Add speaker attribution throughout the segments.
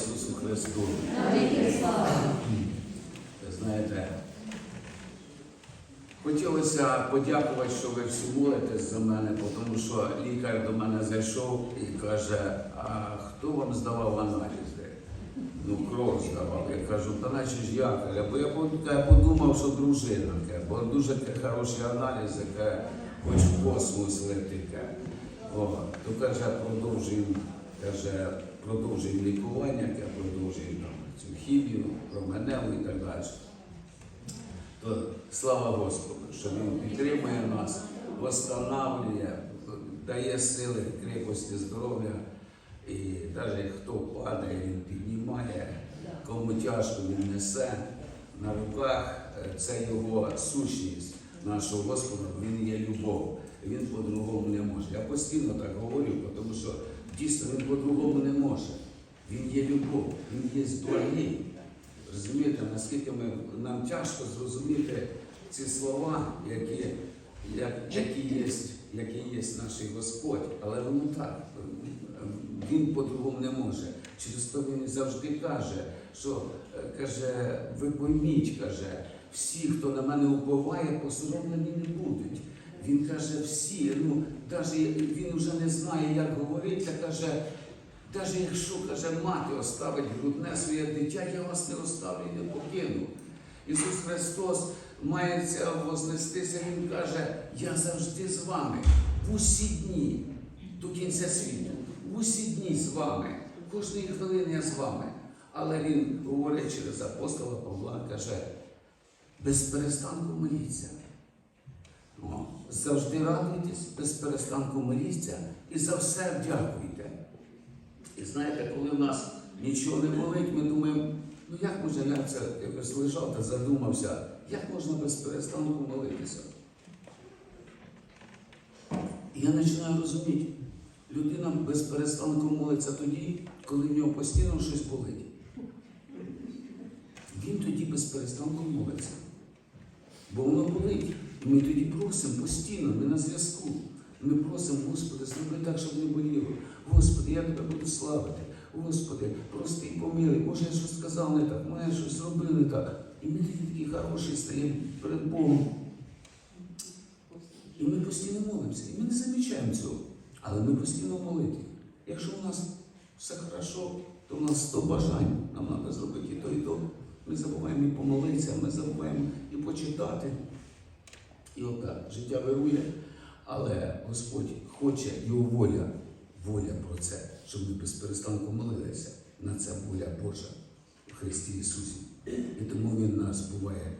Speaker 1: Ісусу Христу! Ви знаєте, хотілося подякувати, що ви всі молитесь за мене, тому що лікар до мене зайшов і каже, а хто вам здавав аналізи? Ну, кров здавав. Я кажу, та наче ж я бо я подумав, що дружина, бо дуже хороші аналізи, каже, хоч в космос лети. каже. О, то каже, продовжуємо, каже, продовжуємо лікування, каже, продовжуємо там цю хімію, променеву і так далі. То слава Господу, що Він підтримує нас, восстанавлює, дає сили, крепості, здоров'я. І навіть хто падає, він піднімає, кому тяжко він несе на руках. е, Це його сущність нашого Господа, він є любов. Він по-другому не може. Я постійно так говорю, тому що дійсно він по-другому не може. Він є любов, він є благий. Розумієте, наскільки ми, нам тяжко зрозуміти ці слова, які, як, які, є, які є наш Господь, але воно так. Він по-другому не може. Через то він завжди каже, що е, каже, ви пойміть, каже, всі, хто на мене уповає, посоромлені не будуть. Він каже, всі, ну, навіть він вже не знає, як говорити, каже, навіть якщо каже, мати оставить грудне своє дитя, я вас не оставлю і не покину. Ісус Христос мається вознестися, Він каже, я завжди з вами в усі дні до кінця світу, в усі дні з вами, кожної хвилини я з вами. Але Він говорить через апостола Павла, каже, без перестанку моліться. Завжди радуйтесь, без перестанку моліться і за все дякуйте. І знаєте, коли в нас нічого не болить, ми думаємо, ну як може я це якось лежав та задумався, як можна без перестанку молитися? І я починаю розуміти, людина без перестанку молиться тоді, коли в нього постійно щось болить. Він тоді без перестанку молиться. Бо воно болить. Ми тоді просимо постійно, ми на зв'язку. Ми просимо, Господи, зроби так, щоб не боліло. Господи, я тебе буду славити. Господи, прости і помилуй. Може, я щось сказав не так, може, я щось зробив не так. І ми тоді такі хороші стаємо перед Богом. І ми постійно молимося. І ми не замічаємо цього. Але ми постійно молити. Якщо у нас все хорошо, то у нас 100 бажань. Нам треба зробити і то, і то. Ми забуваємо і помолитися, ми забуваємо і почитати. І отак, життя вирує, але Господь хоче, його воля, воля про це, щоб ми без перестанку молилися. На це воля Божа в Христі Ісусі. І тому Він нас буває,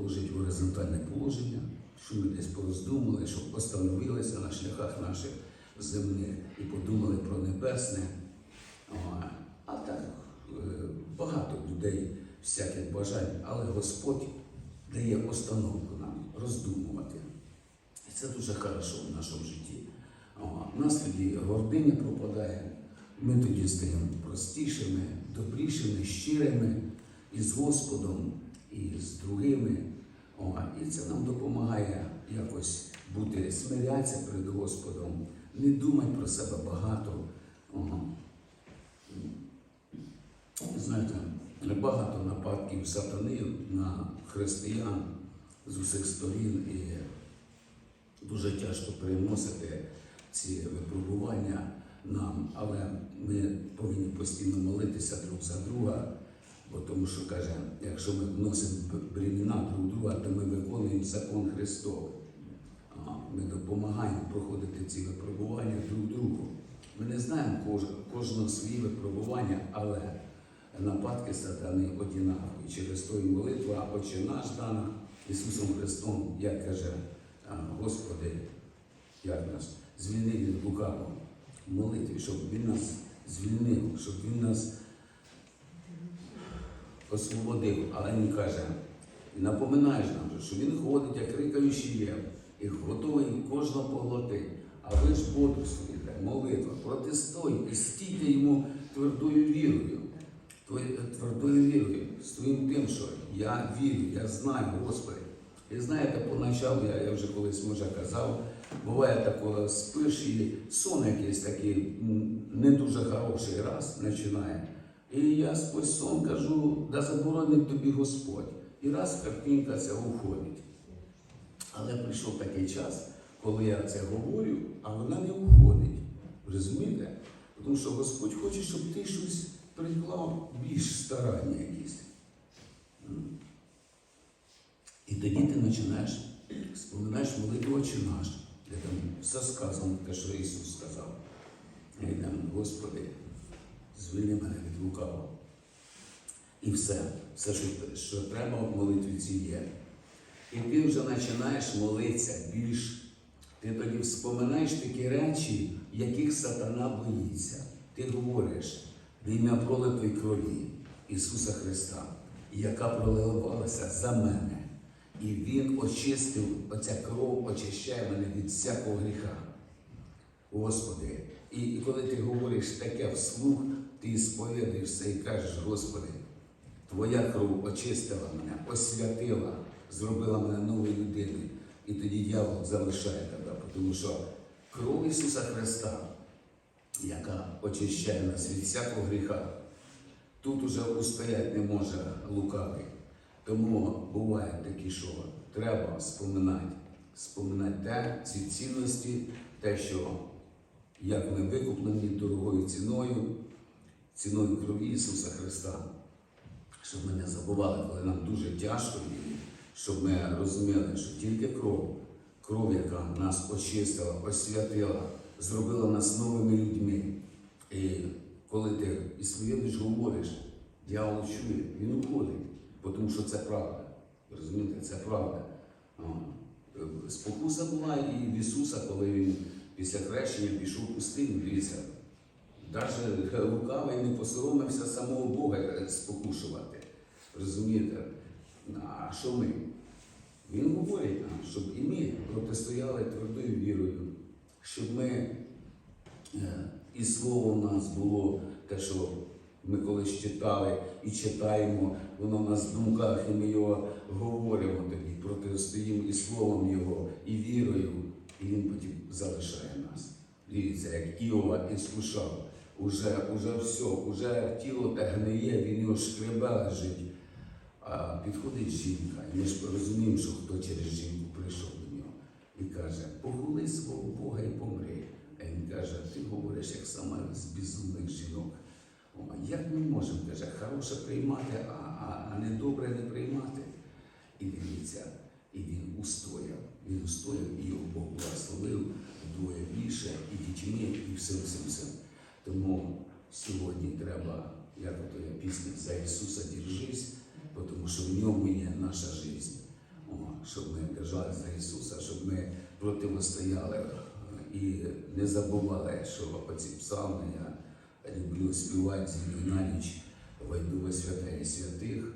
Speaker 1: ложить в горизонтальне положення, щоб ми десь пороздумали, щоб остановилися на шляхах наших земних і подумали про небесне. А, так е, багато людей всяких бажань, але Господь дає установку нам роздумувати. І це дуже хорошо в нашому житті. У нас тоді гординя пропадає, ми тоді стаємо простішими, добрішими, щирими і з Господом, і з другими. О, І це нам допомагає якось бути, смирятися перед Господом, не думати про себе багато. О, Знаєте, багато нападків сатани на християн з усіх сторін і дуже тяжко переносити ці випробування нам, але ми повинні постійно молитися друг за друга, бо тому що каже, якщо ми вносимо бремена друг друга, то ми виконуємо закон Христовий. А, Ми допомагаємо проходити ці випробування друг другу. Ми не знаємо кож- кожного свої випробування, але нападки сатани однакові. Через то і молитва Отче наш дана Ісусом Христом, як каже Господи, як нас звільни від лукавого молитві, щоб Він нас звільнив, щоб Він нас освободив. Але Він каже, і напоминаєш нам, що Він ходить, як рикаючий є, і готовий кожного поглотити. А ви ж бодрствуєте, молитва, протестуй і стійте йому твердою вірою. Твердою вірою, з твоїм тим, що я вірю, я знаю, Господи. І знаєте, поначалу, я, я вже колись може казав, буває таке, спиш і сон якийсь такий не дуже хороший раз починає. І я сквозь сон кажу, да заборонив тобі Господь. І раз картинка ця уходить. Але прийшов такий час, коли я це говорю, а вона не уходить. Розумієте? Тому що Господь хоче, щоб ти щось приклав більш старання якісь. І тоді ти починаєш, споминаєш молитву «Отче наш, де там все сказано, те, що Ісус сказав. І там, Господи, звільни мене від лукавого. І все, все, що, що треба в молитві цій є. І ти вже починаєш молитися більш. Ти тоді вспоминаєш такі речі, яких сатана боїться. Ти говориш в ім'я пролитої крові Ісуса Христа, яка проливалася за мене. І Він очистив, оця кров очищає мене від всякого гріха. Господи. І, і коли ти говориш таке вслух, ти сповідуєшся і кажеш, Господи, Твоя кров очистила мене, освятила, зробила мене новою людиною. І тоді дьявол залишає тебе, тому що кров Ісуса Христа, яка очищає нас від всякого гріха, тут уже устоять не може лукавий. Тому бувають такі, що треба споминати, споминати те, ці цінності, те, що як ми викуплені дорогою ціною, ціною крові Ісуса Христа щоб ми не забували, коли нам дуже тяжко, щоб ми розуміли, що тільки кров, кров, яка нас очистила, освятила, зробила нас новими людьми. І коли ти і сповідуєш, говориш, дьявол чує, він уходить, тому що це правда. Розумієте, це правда. Е, Спокуса була і в Ісуса, коли він після хрещення пішов в пустиню, дивіться, навіть лукавий не посоромився самого Бога спокушувати. Розумієте? А що ми? Він говорить нам, щоб і ми протистояли твердою вірою, щоб ми е, і слово в нас було те, що ми колись читали і читаємо, воно в нас в думках, і ми його говоримо тоді, протистоїмо і словом Його, і вірою, і він потім залишає нас. Дивіться, як Іова іскушав. Уже, уже все, уже тіло те гниє, він його шкребе лежить. А підходить жінка, і ми ж розуміємо, що хто через жінку прийшов і каже, похули свого Бога і помри. А він каже, ти говориш як сама з безумних жінок. О, як ми можемо, каже, хороше приймати, а, а, а недобре не приймати. І дивіться, і він устояв. Він устояв, і його Бог благословив вдвоє більше, і дітьми, і всім всім всім. Тому сьогодні треба, як ото я пісня за Ісуса держись, тому що в ньому є наша життя. О, щоб ми держали за Ісуса, щоб ми противостояли е, і не забували, що оці псалми я люблю співати зі на ніч, войду во святая святих,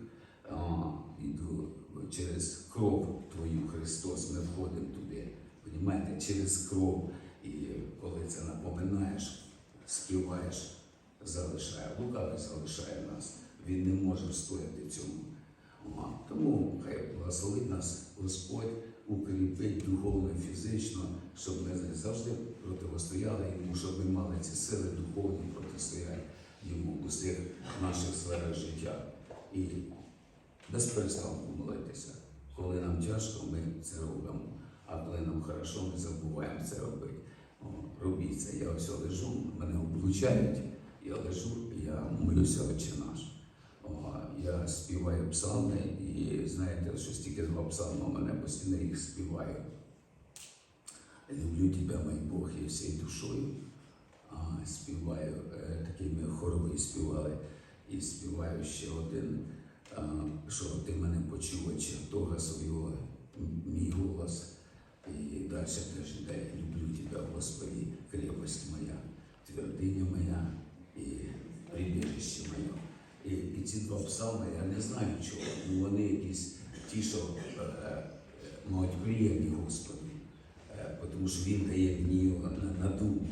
Speaker 1: о, йду через кров Твою, Христос, ми входимо туди. Понімаєте, через кров. І коли це напоминаєш, співаєш, залишає, лукавий залишає нас. Він не може встояти цьому. Тому хай благословить нас Господь, укріпить духовно і фізично, щоб ми завжди протистояли йому, щоб ми мали ці сили духовні протистояти йому у всіх наших сферах життя. І без перестанку молитися. Коли нам тяжко, ми це робимо. А коли нам хорошо, ми забуваємо це робити. Робіть це. Я ось лежу, мене облучають, я лежу, я молюся Отче наш. Я співаю псалми, і знаєте, що стільки два псалми мене постійно їх співаю. Люблю тебе, мій Бог, і всією душою. А, співаю, е, такий ми співали, і співаю ще один, а, що ти мене почув, чи того свого, мій голос. І далі теж йде, люблю тебе, Господи, крепость моя, твердиня моя і прибіжище моє. І, і ці два псалми, я не знаю чого, ну вони якісь ті, що е, е, мають приємні Господу. Е, тому що він дає мені на, на думку.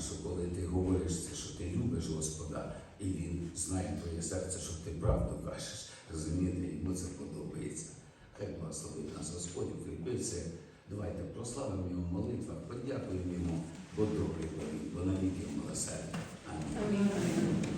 Speaker 1: Що коли ти говориш це, що ти любиш Господа, і він знає твоє серце, що ти правду кажеш. Розумієте, йому це подобається. Хай благословить нас Господь, укріпить це. Давайте прославимо його в молитвах, подякуємо йому, бо добрий, бо навіки милосердя.
Speaker 2: Амінь.